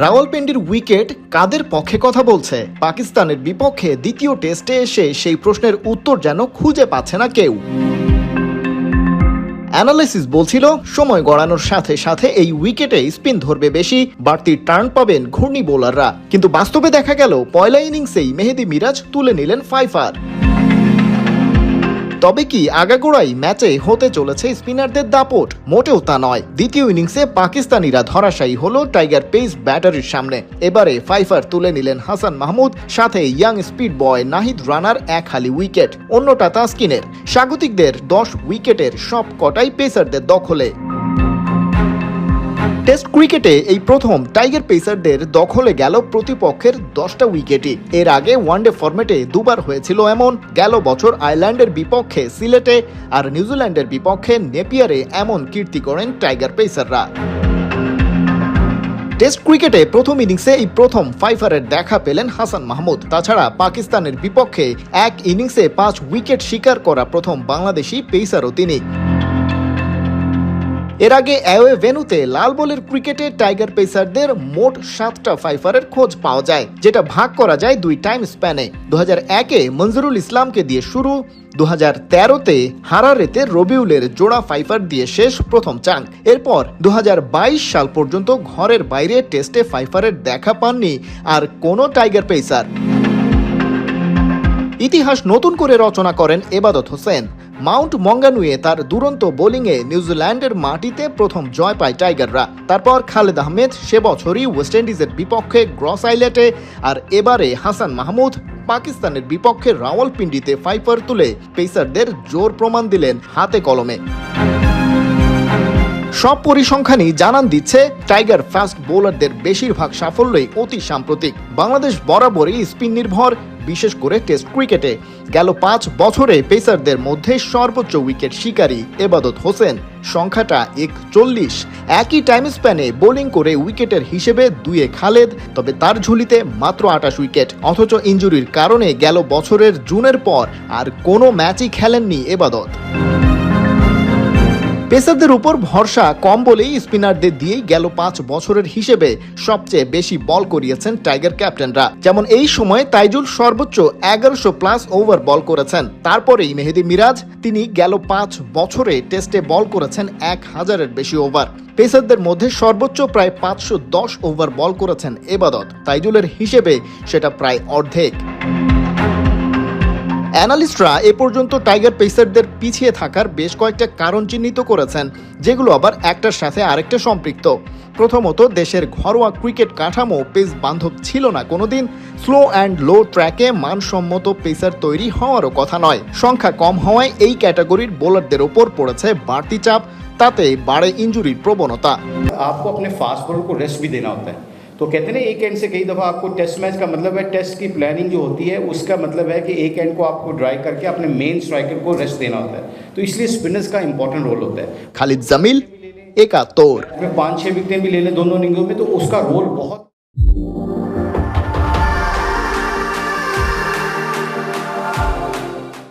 রাওয়ালপিন্ডির wicket কাদের পক্ষে কথা বলছে? পাকিস্তানের বিপক্ষে দ্বিতীয় টেস্টে এসে সেই প্রশ্নের উত্তর যেন খুঁজে পাচ্ছে না কেউ। অ্যানালাইসিস বলছিল, সময় গড়ানোর সাথে সাথে এই উইকেটে স্পিন ধরবে বেশি, বাড়তি টার্ন পাবেন ঘূর্ণি বোলাররা। কিন্তু বাস্তবে দেখা গেল, পয়লা ইনিংসেই মেহেদি মিরাজ তুলে নিলেন ফাইফার। তবে কি আগাগোড়াই ম্যাচে হতে চলেছে স্পিনারদের দাপট? মোটেও তা নয়। দ্বিতীয় ইনিংসে পাকিস্তানিরা ধরাশায়ী হল টাইগার পেস ব্যাটারির সামনে। এবারে ফাইফার তুলে নিলেন হাসান মাহমুদ, সাথে ইয়াং স্পিড বয় নাহিদ রানার এক হালি উইকেট। অন্যটা তাস্কিনের। স্বাগতিকদের দশ উইকেটের সব কটাই পেসারদের দখলে। টেস্ট ক্রিকেটে এই প্রথম টাইগার পেসারদের দখলে গেল প্রতিপক্ষের দশটা উইকেটই। এর আগে ওয়ানডে ফরম্যাটে দুবার হয়েছিল এমন। গেল বছর আয়ারল্যান্ডের বিপক্ষে সিলেটে আর নিউজিল্যান্ডের বিপক্ষে নেপিয়ারে এমন কীর্তি করেন টাইগার পেসাররা। টেস্ট ক্রিকেটে প্রথম ইনিংসে এই প্রথম ফাইফারের দেখা পেলেন হাসান মাহমুদ। তাছাড়া পাকিস্তানের বিপক্ষে এক ইনিংসে পাঁচ উইকেট শিকার করা প্রথম বাংলাদেশি পেসারও তিনি। এর আগে অ্যাওয়ে ভেনুতে লাল বলের ক্রিকেটে টাইগার পেসারদের মোট সাতটা ফাইফারের খোঁজ পাওয়া যায়, যেটা ভাগ করা যায় দুই টাইম স্প্যানে। দু একে মঞ্জুরুল ইসলামকে দিয়ে শুরু দু হাজার তেরোতে হারারেতে রবিউলের জোড়া ফাইফার দিয়ে শেষ প্রথম চাঙ্ক এরপর দু বাইশ সাল পর্যন্ত ঘরের বাইরে টেস্টে ফাইফারের দেখা পাননি আর কোনো টাইগার পেসার। ইতিহাস নতুন করে রচনা করেন এবাদত হোসেন। মাউন্ট মঙ্গানুয়ে তার দুরন্ত বোলিংয়ে নিউজিল্যান্ডের মাটিতে প্রথম জয় পায় টাইগাররা। তারপর খালেদ আহমেদ সে বছরই ওয়েস্ট ইন্ডিজের বিপক্ষে গ্রস আইলেটে আর এবারে হাসান মাহমুদ পাকিস্তানের বিপক্ষে রাওয়ালপিন্ডিতে ফাইফার তুলে পেসারদের জোর প্রমাণ দিলেন হাতে কলমে। সব পরিসংখ্যানই জানান দিচ্ছে, টাইগার ফাস্ট বোলারদের বেশিরভাগ সাফল্যই অতি সাম্প্রতিক। বাংলাদেশ বরাবরই স্পিন নির্ভর বিশেষ করে টেস্ট ক্রিকেটে গেল পাঁচ বছরে পেসারদের মধ্যে সর্বোচ্চ উইকেট শিকারী এবাদত হোসেন। সংখ্যাটা একচল্লিশ। একই টাইম স্প্যানে বোলিং করে উইকেটের হিসেবে দুয়ে খালেদ, তবে তার ঝুলিতে মাত্র আটাশ উইকেট অথচ ইঞ্জুরির কারণে গেল বছরের জুনের পর আর কোনো ম্যাচই খেলেননি এবাদত। পেসারদের উপর ভরসা কম বলেই স্পিনারদের দিয়েই গেল পাঁচ বছরের হিসেবে সবচেয়ে বেশি বল করিয়েছেন টাইগার ক্যাপ্টেনরা। যেমন এই সময় তাইজুল সর্বোচ্চ এগারোশো প্লাস ওভার বল করেছেন। তারপরেই মেহেদি মিরাজ, তিনি গেল পাঁচ বছরে টেস্টে বল করেছেন এক হাজারের বেশি ওভার। পেসারদের মধ্যে সর্বোচ্চ প্রায় পাঁচশো দশ ওভার বল করেছেন এবাদত। তাইজুলের হিসেবে সেটা প্রায় অর্ধেক। অ্যানালিস্টরা এ পর্যন্ত টাইগার পেসারদের পিছিয়ে থাকার বেশ কয়েকটা কারণ চিহ্নিত করেছেন, যেগুলো আবার একটার সাথে আরেকটা সম্পৃক্ত। প্রথমত, দেশের ঘরোয়া ক্রিকেট কাঠামো পেস বান্ধব ছিল না কোনোদিন। স্লো অ্যান্ড লো ট্র্যাকে মানসম্মত পেসার তৈরি হওয়ারও কথা নয়। সংখ্যা কম হওয়ায় এই ক্যাটাগরির বোলারদের ওপর পড়েছে বাড়তি চাপ, তাতে বাড়ে ইঞ্জুরির প্রবণতা। আপনি ফাস্ট রেস্ট ভি तो कहते हैं ना एक एंड से कई दफ़ा आपको टेस्ट मैच का मतलब है टेस्ट की प्लानिंग जो होती है उसका मतलब है कि एक एंड को आपको ड्राई करके अपने मेन स्ट्राइकर को रेस्ट देना होता है। तो इसलिए स्पिनर्स का इंपॉर्टेंट रोल होता है। खालिद जमील एक तोर। पाँच छः विकटें भी ले लें दोनों इनिंगों में तो उसका रोल बहुत